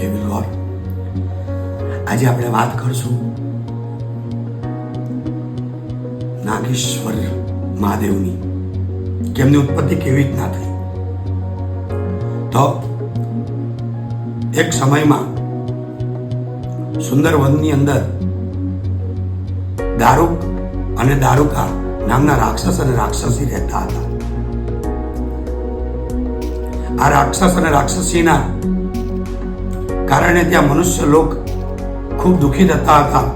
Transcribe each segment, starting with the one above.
કે વિલગોર આજે આપણે વાત કરશું નાગેશ્વર મહાદેવની. કેમની ઉત્પત્તિ કેવી રીતના થઈ? તો એક સમયમાં સુંદરવનની અંદર દારૂક અને દારૂકા નામના રાક્ષસ અને રાક્ષસી રહેતા હતા. આ રાક્ષસ અને રાક્ષસીના કારણે ત્યાં મનુષ્ય લોક ખૂબ દુઃખી થતા હતા.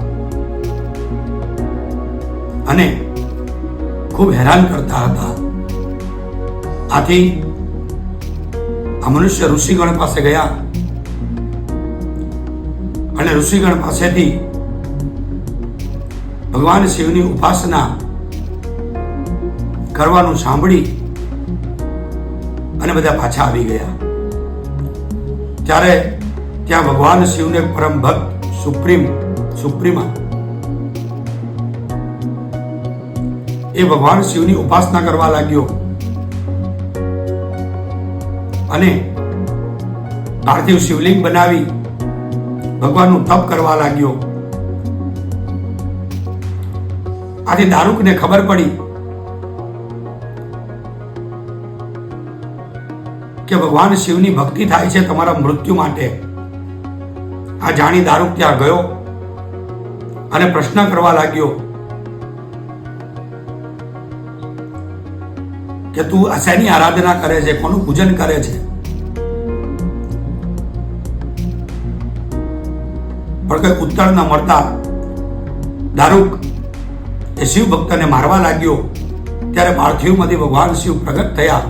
અને ખૂબ હેરાન કરતા હતા. આથી આ મનુષ્ય ઋષિગણ પાસે ગયા અને ઋષિગણ પાસેથી ભગવાન શિવની ઉપાસના કરવાનું સાંભળી અને બધા પાછા આવી ગયા. ત્યારે ત્યાં ભગવાન શિવને પરમ ભક્ત સુપ્રીમ, સુપ્રીમા. એ ભગવાન શિવની ઉપાસના કરવા લાગ્યો. અને પાર્થિવ શિવલિંગ બનાવી ભગવાનનું તપ કરવા લાગ્યો. આથી દારૂકને ખબર પડી કે ભગવાન શિવની ભક્તિ થાય છે તમારા મૃત્યુ માટે. આ જાણી દારૂક ત્યાં ગયો? અને પ્રશ્ન કરવા લાગ્યો કે તું શેની આરાધના કરે છે? કોનું પૂજન કરે છે? પણ કઈ ઉત્તર ન મળતા દારૂક એ શિવ ભક્તને મારવા લાગ્યો. ત્યારે પાર્થિવમાંથી ભગવાન શિવ પ્રગટ થયા.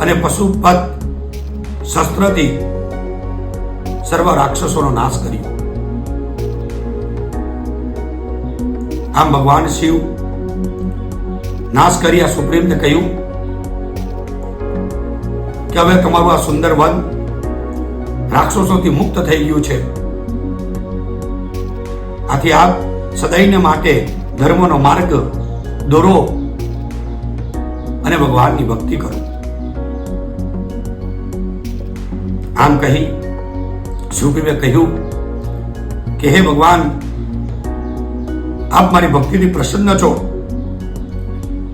અને પશુપત શસ્ત્રથી સર્વ રાક્ષસોનો નાશ કર્યો. આમ ભગવાન શિવ નાશ કરી આ સુપ્રીમને કહ્યું કે હવે તમારું આ સુંદર વન રાક્ષસોથી મુક્ત થઈ ગયું છે. આથી આપ સદૈને માટે ધર્મનો માર્ગ દોરો અને ભગવાનની ભક્તિ કરો. આમ કહી સુગ્રીવે કહ્યું કે, હે ભગવાન, આપ મારી ભક્તિથી પ્રસન્ન છો.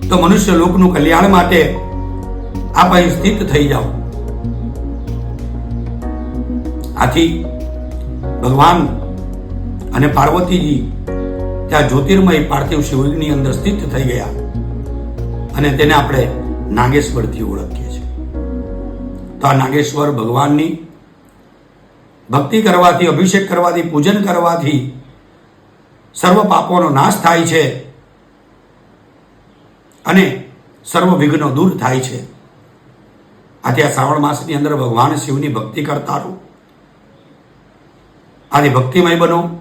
તો મનુષ્ય લોકનું કલ્યાણ માટે આપ અહીં સ્થિત થઈ જાઓ. આથી ભગવાન અને પાર્વતીજી ત્યાં જ્યોતિર્મય પાર્થિવ શિવલિંગની અંદર સ્થિત થઈ ગયા અને તેને આપણે નાગેશ્વરથી ઓળખીએ છીએ. તો આ નાગેશ્વર ભગવાનની ભક્તિ કરવાથી, અભિષેક કરવાથી, પૂજન કરવાથી સર્વ પાપોનો નાશ થાય છે અને સર્વ વિઘ્નો દૂર થાય છે. આથી આ શ્રાવણ માસની અંદર ભગવાન શિવની ભક્તિ કરતા રહો. આથી ભક્તિમય બનો,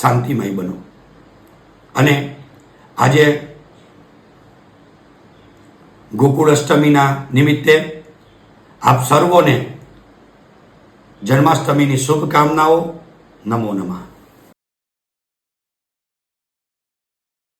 શાંતિમય બનો. અને આજે ગોકુળ અષ્ટમીના નિમિત્તે આપ સર્વોને જન્માષ્ટમીની શુભકામનાઓ નમો નમઃ.